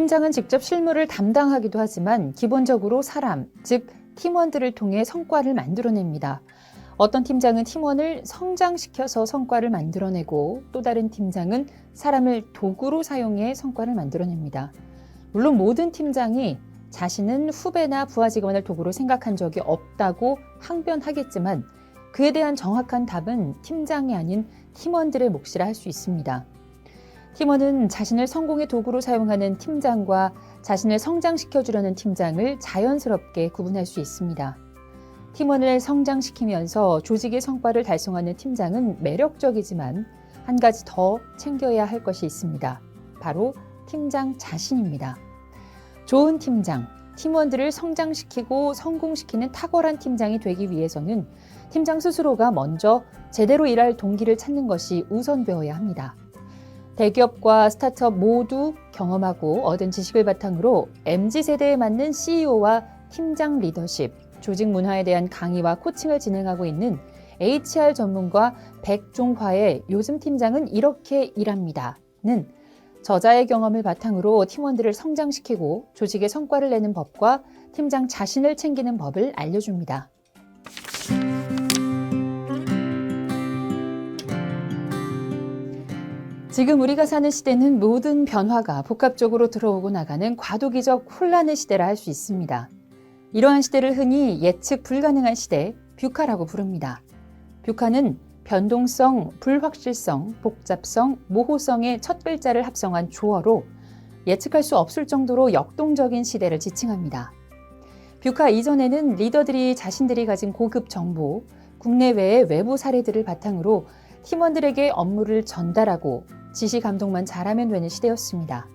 팀장은 직접 실무를 담당하기도 하지만 기본적으로 사람, 즉 팀원들을 통해 성과를 만들어냅니다. 어떤 팀장은 팀원을 성장시켜서 성과를 만들어내고 또 다른 팀장은 사람을 도구로 사용해 성과를 만들어냅니다. 물론 모든 팀장이 자신은 후배나 부하 직원을 도구로 생각한 적이 없다고 항변하겠지만 그에 대한 정확한 답은 팀장이 아닌 팀원들의 몫이라 할 수 있습니다. 팀원은 자신을 성공의 도구로 사용하는 팀장과 자신을 성장시켜주려는 팀장을 자연스럽게 구분할 수 있습니다. 팀원을 성장시키면서 조직의 성과를 달성하는 팀장은 매력적이지만 한 가지 더 챙겨야 할 것이 있습니다. 바로 팀장 자신입니다. 좋은 팀장, 팀원들을 성장시키고 성공시키는 탁월한 팀장이 되기 위해서는 팀장 스스로가 먼저 제대로 일할 동기를 찾는 것이 우선 되어야 합니다. 대기업과 스타트업 모두 경험하고 얻은 지식을 바탕으로 MZ세대에 맞는 CEO와 팀장 리더십, 조직 문화에 대한 강의와 코칭을 진행하고 있는 HR 전문가 백종화의 요즘 팀장은 이렇게 일합니다.는 저자의 경험을 바탕으로 팀원들을 성장시키고 조직의 성과를 내는 법과 팀장 자신을 챙기는 법을 알려줍니다. 지금 우리가 사는 시대는 모든 변화가 복합적으로 들어오고 나가는 과도기적 혼란의 시대라 할 수 있습니다. 이러한 시대를 흔히 예측 불가능한 시대, 뷰카라고 부릅니다. 뷰카는 변동성, 불확실성, 복잡성, 모호성의 첫 글자를 합성한 조어로 예측할 수 없을 정도로 역동적인 시대를 지칭합니다. 뷰카 이전에는 리더들이 자신들이 가진 고급 정보, 국내외의 외부 사례들을 바탕으로 팀원들에게 업무를 전달하고 지시 감독만 잘하면 되는 시대였습니다.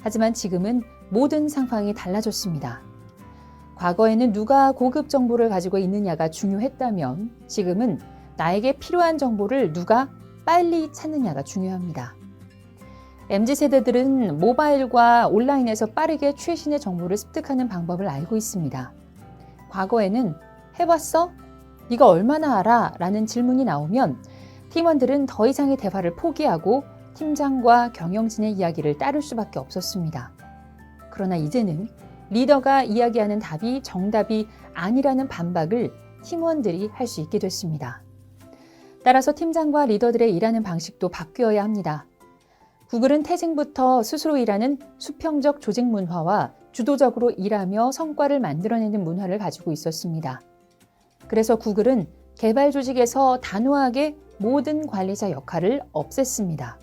하지만 지금은 모든 상황이 달라졌습니다. 과거에는 누가 고급 정보를 가지고 있느냐가 중요했다면 지금은 나에게 필요한 정보를 누가 빨리 찾느냐가 중요합니다. MZ 세대들은 모바일과 온라인에서 빠르게 최신의 정보를 습득하는 방법을 알고 있습니다. 과거에는 해봤어? 네가 얼마나 알아? 라는 질문이 나오면 팀원들은 더 이상의 대화를 포기하고 팀장과 경영진의 이야기를 따를 수밖에 없었습니다. 그러나 이제는 리더가 이야기하는 답이 정답이 아니라는 반박을 팀원들이 할 수 있게 됐습니다. 따라서 팀장과 리더들의 일하는 방식도 바뀌어야 합니다. 구글은 태생부터 스스로 일하는 수평적 조직 문화와 주도적으로 일하며 성과를 만들어내는 문화를 가지고 있었습니다. 그래서 구글은 개발 조직에서 단호하게 모든 관리자 역할을 없앴습니다.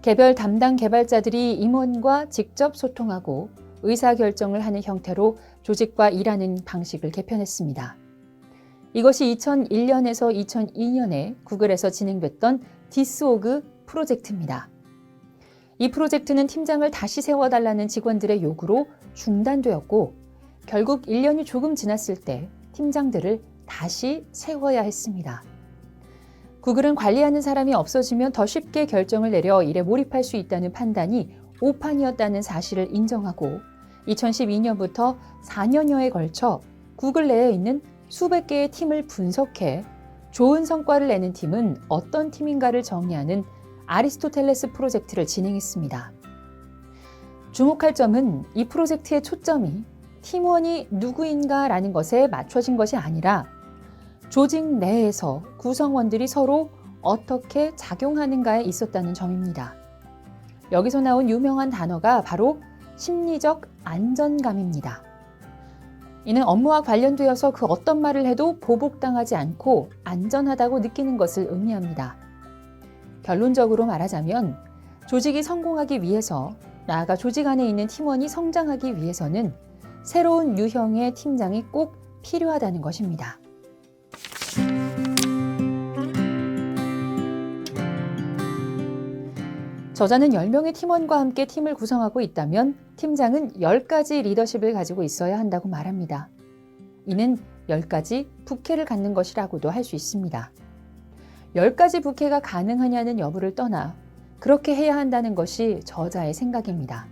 개별 담당 개발자들이 임원과 직접 소통하고 의사결정을 하는 형태로 조직과 일하는 방식을 개편했습니다. 이것이 2001년에서 2002년에 구글에서 진행됐던 디스오그 프로젝트입니다. 이 프로젝트는 팀장을 다시 세워달라는 직원들의 요구로 중단되었고, 결국 1년이 조금 지났을 때 팀장들을 다시 세워야 했습니다. 구글은 관리하는 사람이 없어지면 더 쉽게 결정을 내려 일에 몰입할 수 있다는 판단이 오판이었다는 사실을 인정하고 2012년부터 4년여에 걸쳐 구글 내에 있는 수백 개의 팀을 분석해 좋은 성과를 내는 팀은 어떤 팀인가를 정리하는 아리스토텔레스 프로젝트를 진행했습니다. 주목할 점은 이 프로젝트의 초점이 팀원이 누구인가라는 것에 맞춰진 것이 아니라 조직 내에서 구성원들이 서로 어떻게 작용하는가에 있었다는 점입니다. 여기서 나온 유명한 단어가 바로 심리적 안전감입니다. 이는 업무와 관련되어서 그 어떤 말을 해도 보복당하지 않고 안전하다고 느끼는 것을 의미합니다. 결론적으로 말하자면 조직이 성공하기 위해서 나아가 조직 안에 있는 팀원이 성장하기 위해서는 새로운 유형의 팀장이 꼭 필요하다는 것입니다. 저자는 10명의 팀원과 함께 팀을 구성하고 있다면 팀장은 10가지 리더십을 가지고 있어야 한다고 말합니다. 이는 10가지 부캐를 갖는 것이라고도 할 수 있습니다. 10가지 부캐가 가능하냐는 여부를 떠나 그렇게 해야 한다는 것이 저자의 생각입니다.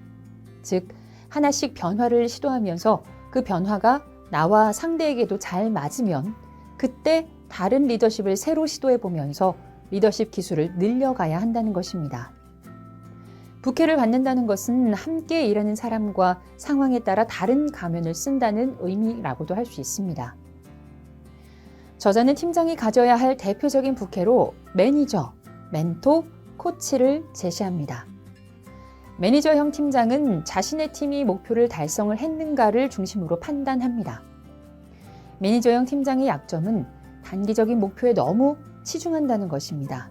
즉, 하나씩 변화를 시도하면서 그 변화가 나와 상대에게도 잘 맞으면 그때 다른 리더십을 새로 시도해 보면서 리더십 기술을 늘려가야 한다는 것입니다. 부캐를 받는다는 것은 함께 일하는 사람과 상황에 따라 다른 가면을 쓴다는 의미라고도 할 수 있습니다. 저자는 팀장이 가져야 할 대표적인 부캐로 매니저, 멘토, 코치를 제시합니다. 매니저형 팀장은 자신의 팀이 목표를 달성을 했는가를 중심으로 판단합니다. 매니저형 팀장의 약점은 단기적인 목표에 너무 치중한다는 것입니다.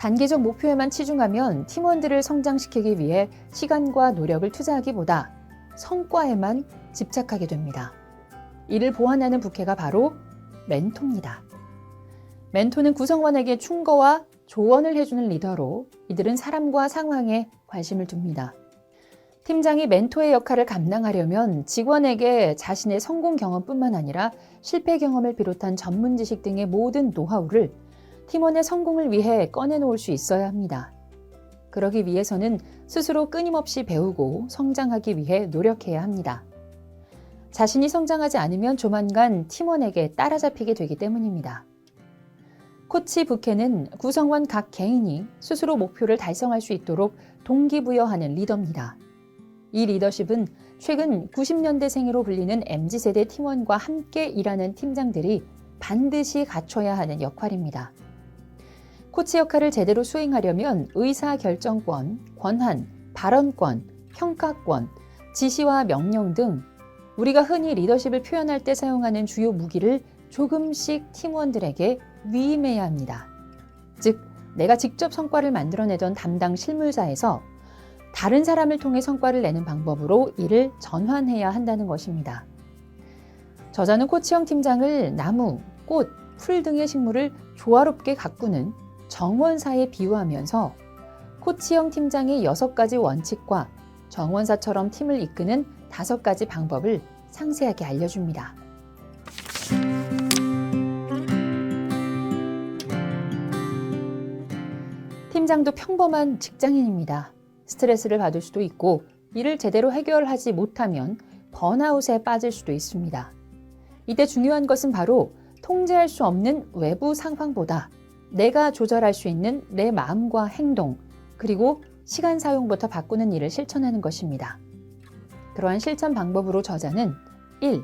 단기적 목표에만 치중하면 팀원들을 성장시키기 위해 시간과 노력을 투자하기보다 성과에만 집착하게 됩니다. 이를 보완하는 부캐가 바로 멘토입니다. 멘토는 구성원에게 충고와 조언을 해주는 리더로 이들은 사람과 상황에 관심을 둡니다. 팀장이 멘토의 역할을 감당하려면 직원에게 자신의 성공 경험뿐만 아니라 실패 경험을 비롯한 전문 지식 등의 모든 노하우를 팀원의 성공을 위해 꺼내놓을 수 있어야 합니다. 그러기 위해서는 스스로 끊임없이 배우고 성장하기 위해 노력해야 합니다. 자신이 성장하지 않으면 조만간 팀원에게 따라잡히게 되기 때문입니다. 코치 부캐는 구성원 각 개인이 스스로 목표를 달성할 수 있도록 동기부여하는 리더입니다. 이 리더십은 최근 90년대생으로 불리는 MZ세대 팀원과 함께 일하는 팀장들이 반드시 갖춰야 하는 역할입니다. 코치 역할을 제대로 수행하려면 의사 결정권, 권한, 발언권, 평가권, 지시와 명령 등 우리가 흔히 리더십을 표현할 때 사용하는 주요 무기를 조금씩 팀원들에게 위임해야 합니다. 즉, 내가 직접 성과를 만들어내던 담당 실무자에서 다른 사람을 통해 성과를 내는 방법으로 이를 전환해야 한다는 것입니다. 저자는 코치형 팀장을 나무, 꽃, 풀 등의 식물을 조화롭게 가꾸는 정원사에 비유하면서 코치형 팀장의 여섯 가지 원칙과 정원사처럼 팀을 이끄는 다섯 가지 방법을 상세하게 알려줍니다. 팀장도 평범한 직장인입니다. 스트레스를 받을 수도 있고 이를 제대로 해결하지 못하면 번아웃에 빠질 수도 있습니다. 이때 중요한 것은 바로 통제할 수 없는 외부 상황보다 내가 조절할 수 있는 내 마음과 행동, 그리고 시간 사용부터 바꾸는 일을 실천하는 것입니다. 그러한 실천 방법으로 저자는 1.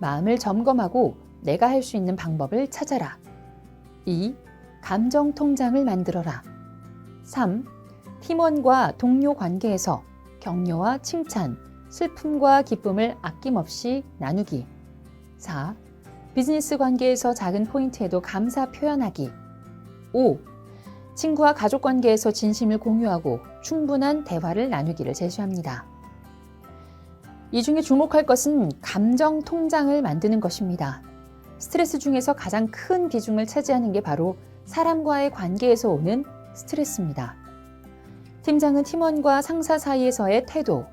마음을 점검하고 내가 할 수 있는 방법을 찾아라. 2. 감정 통장을 만들어라. 3. 팀원과 동료 관계에서 격려와 칭찬, 슬픔과 기쁨을 아낌없이 나누기. 4. 비즈니스 관계에서 작은 포인트에도 감사 표현하기. 5. 친구와 가족 관계에서 진심을 공유하고 충분한 대화를 나누기를 제시합니다. 이 중에 주목할 것은 감정 통장을 만드는 것입니다. 스트레스 중에서 가장 큰 비중을 차지하는 게 바로 사람과의 관계에서 오는 스트레스입니다. 팀장은 팀원과 상사 사이에서의 태도,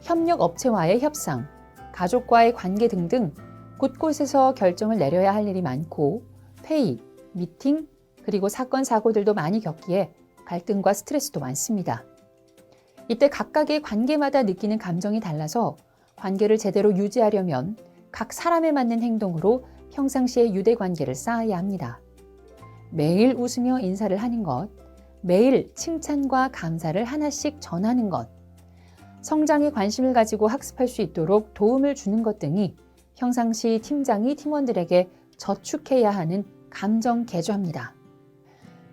협력 업체와의 협상, 가족과의 관계 등등 곳곳에서 결정을 내려야 할 일이 많고 회의, 미팅, 그리고 사건, 사고들도 많이 겪기에 갈등과 스트레스도 많습니다. 이때 각각의 관계마다 느끼는 감정이 달라서 관계를 제대로 유지하려면 각 사람에 맞는 행동으로 평상시에 유대 관계를 쌓아야 합니다. 매일 웃으며 인사를 하는 것, 매일 칭찬과 감사를 하나씩 전하는 것, 성장에 관심을 가지고 학습할 수 있도록 도움을 주는 것 등이 평상시 팀장이 팀원들에게 저축해야 하는 감정 개조입니다.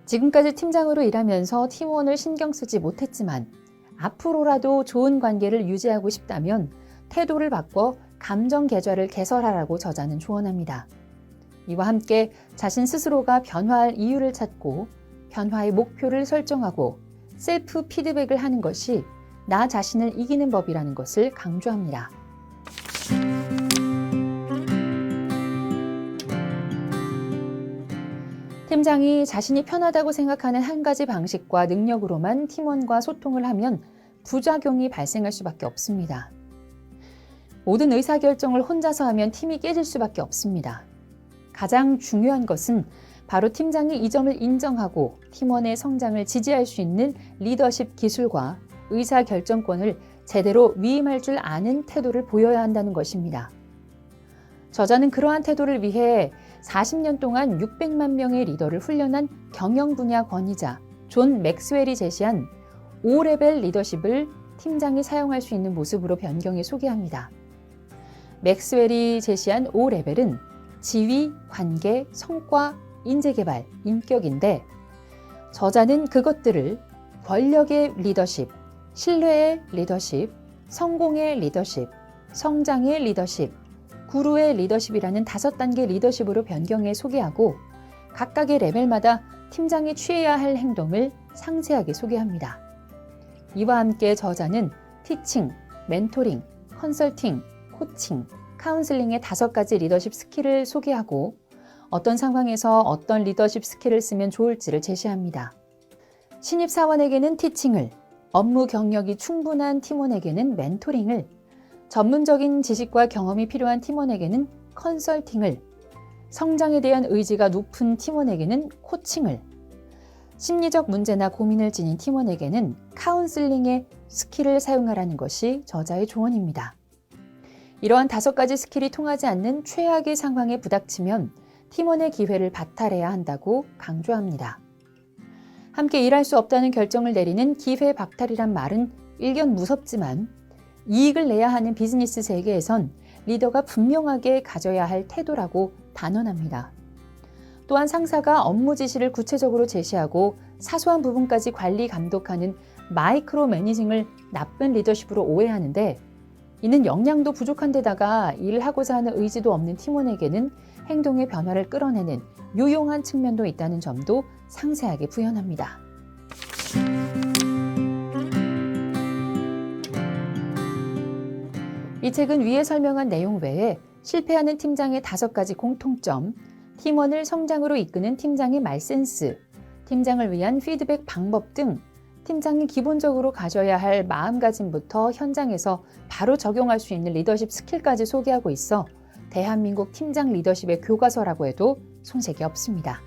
지금까지 팀장으로 일하면서 팀원을 신경 쓰지 못했지만 앞으로라도 좋은 관계를 유지하고 싶다면 태도를 바꿔 감정 계좌를 개설하라고 저자는 조언합니다. 이와 함께 자신 스스로가 변화할 이유를 찾고 변화의 목표를 설정하고 셀프 피드백을 하는 것이 나 자신을 이기는 법이라는 것을 강조합니다. 팀장이 자신이 편하다고 생각하는 한 가지 방식과 능력으로만 팀원과 소통을 하면 부작용이 발생할 수밖에 없습니다. 모든 의사결정을 혼자서 하면 팀이 깨질 수밖에 없습니다. 가장 중요한 것은 바로 팀장이 이 점을 인정하고 팀원의 성장을 지지할 수 있는 리더십 기술과 의사결정권을 제대로 위임할 줄 아는 태도를 보여야 한다는 것입니다. 저자는 그러한 태도를 위해 40년 동안 600만 명의 리더를 훈련한 경영 분야 권위자 존 맥스웰이 제시한 5레벨 리더십을 팀장이 사용할 수 있는 모습으로 변경해 소개합니다. 맥스웰이 제시한 5레벨은 지위, 관계, 성과, 인재개발, 인격인데 저자는 그것들을 권력의 리더십, 신뢰의 리더십, 성공의 리더십, 성장의 리더십, 구루의 리더십이라는 다섯 단계 리더십으로 변경해 소개하고 각각의 레벨마다 팀장이 취해야 할 행동을 상세하게 소개합니다. 이와 함께 저자는 티칭, 멘토링, 컨설팅, 코칭, 카운슬링의 다섯 가지 리더십 스킬을 소개하고 어떤 상황에서 어떤 리더십 스킬을 쓰면 좋을지를 제시합니다. 신입 사원에게는 티칭을, 업무 경력이 충분한 팀원에게는 멘토링을, 전문적인 지식과 경험이 필요한 팀원에게는 컨설팅을, 성장에 대한 의지가 높은 팀원에게는 코칭을, 심리적 문제나 고민을 지닌 팀원에게는 카운슬링의 스킬을 사용하라는 것이 저자의 조언입니다. 이러한 다섯 가지 스킬이 통하지 않는 최악의 상황에 부닥치면 팀원의 기회를 바탈해야 한다고 강조합니다. 함께 일할 수 없다는 결정을 내리는 기회 박탈이란 말은 일견 무섭지만 이익을 내야 하는 비즈니스 세계에선 리더가 분명하게 가져야 할 태도라고 단언합니다. 또한 상사가 업무 지시를 구체적으로 제시하고 사소한 부분까지 관리 감독하는 마이크로 매니징을 나쁜 리더십으로 오해하는데 이는 역량도 부족한 데다가 일을 하고자 하는 의지도 없는 팀원에게는 행동의 변화를 끌어내는 유용한 측면도 있다는 점도 상세하게 부연합니다. 이 책은 위에 설명한 내용 외에 실패하는 팀장의 다섯 가지 공통점, 팀원을 성장으로 이끄는 팀장의 말센스, 팀장을 위한 피드백 방법 등 팀장이 기본적으로 가져야 할 마음가짐부터 현장에서 바로 적용할 수 있는 리더십 스킬까지 소개하고 있어 대한민국 팀장 리더십의 교과서라고 해도 손색이 없습니다.